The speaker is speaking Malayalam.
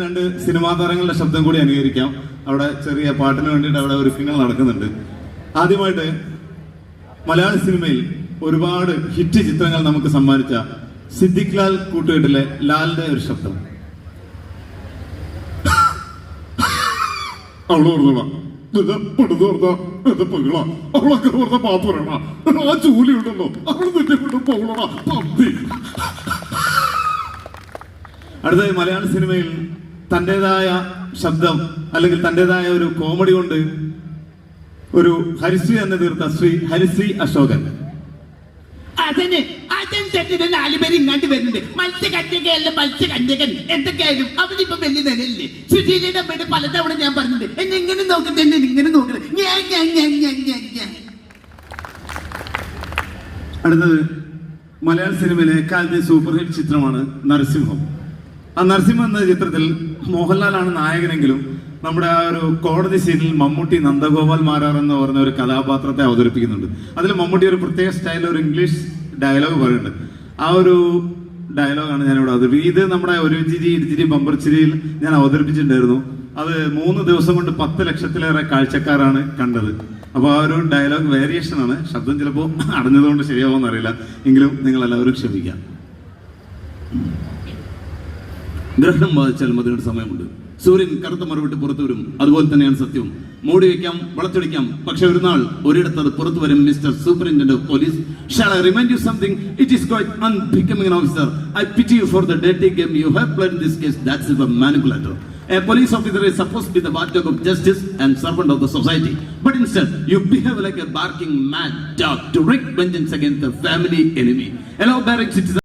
രണ്ട് സിനിമാ താരങ്ങളുടെ ശബ്ദം കൂടി അനുകരിക്കാം. അവിടെ ചെറിയ പാട്ടിന് വേണ്ടിയിട്ട് അവിടെ ഒരുക്കങ്ങൾ നടക്കുന്നുണ്ട്. ആദ്യമായിട്ട് മലയാള സിനിമയിൽ ഒരുപാട് ഹിറ്റ് ചിത്രങ്ങൾ നമുക്ക് സമ്മാനിച്ച സിദ്ദിഖ് ലാൽ കൂട്ടുകെട്ടിലെ ലാലിന്റെ ഒരു ശബ്ദം. പാപ്പുരണ ആ മലയാള സിനിമയിൽ തന്റേതായ ശബ്ദം അല്ലെങ്കിൽ തന്റെതായ ഒരു കോമഡി കൊണ്ട് ഒരു ഹരിശ്രീ എന്ന് തീർത്ത ശ്രീ ഹരിശ്രീ അശോകൻ. അതന്നെ അതനുസരിച്ച് നാല് പേര് ഇങ്ങാണ്ട് വരുന്നുണ്ട്. മത്സ്യകന്യകയല്ല മത്സ്യകന്യകൻ എന്തൊക്കെയായാലും അവനിപ്പോ വലിയ നിലയില്ലേ സുശീലയുടെ അമ്മയുടെ പലതവണ ഞാൻ പറഞ്ഞിട്ടുണ്ട്. എന്നെ ഇങ്ങനെ നോക്കുന്നത് എന്നെ ഇങ്ങനെ നോക്കുന്നത് ഞാൻ ഞാൻ ഞാൻ ഞാൻ ഞാൻ ഞാൻ അടുത്തത് മലയാള സിനിമയിലെ എക്കാലത്തെ സൂപ്പർ ഹിറ്റ് ചിത്രമാണ് നരസിംഹം. ആ നരസിംഹം എന്ന ചിത്രത്തിൽ മോഹൻലാലാണ് നായകനെങ്കിലും നമ്മുടെ ആ ഒരു കോടതി സീനിൽ മമ്മൂട്ടി നന്ദഗോപാൽ മാരാർ എന്ന് പറഞ്ഞ ഒരു കഥാപാത്രത്തെ അവതരിപ്പിക്കുന്നുണ്ട്. അതിൽ മമ്മൂട്ടി ഒരു പ്രത്യേക സ്റ്റൈലിൽ ഒരു ഇംഗ്ലീഷ് ഡയലോഗ് പറയുന്നുണ്ട്. ആ ഒരു ഡയലോഗാണ് ഞാനിവിടെ അവതരിപ്പിക്കുന്നത് ഇത് നമ്മുടെ ഒരു ചിരി ഇരുചിരി ബമ്പർ ചിരിയിൽ ഞാൻ അവതരിപ്പിച്ചിട്ടുണ്ടായിരുന്നു. അത് മൂന്ന് ദിവസം കൊണ്ട് പത്ത് ലക്ഷത്തിലേറെ കാഴ്ചക്കാരാണ് കണ്ടത്. അപ്പോൾ ആ ഒരു ഡയലോഗ് വേരിയേഷൻ ആണ്. ശബ്ദം ചിലപ്പോൾ അടഞ്ഞതുകൊണ്ട് ശരിയാവുമെന്ന് അറിയില്ല എങ്കിലും നിങ്ങൾ എല്ലാവരും ക്ഷമിക്കാം. ഗ്രഹണം ബാധിച്ചാലും അതിനൊരു സമയമുണ്ട്. സൂര്യൻ കറുത്ത മറവിട്ട് പുറത്തു വരും. അതുപോലെ തന്നെയാണ് സത്യം മോടി വയ്ക്കാം വളച്ചൊടിക്കാം. പക്ഷെ ഒരു നാൾ ഒരിടത്ത് അത് പുറത്തു വരും mister superintendent of police. Shall I remind something it is quite unbecoming officer I pity you for the deity game you have played this case that's is a manipulator a police officer is suppose be the watch of justice and servant of the society but instead you behave like a barking mad dog to break the family enemy hello barrack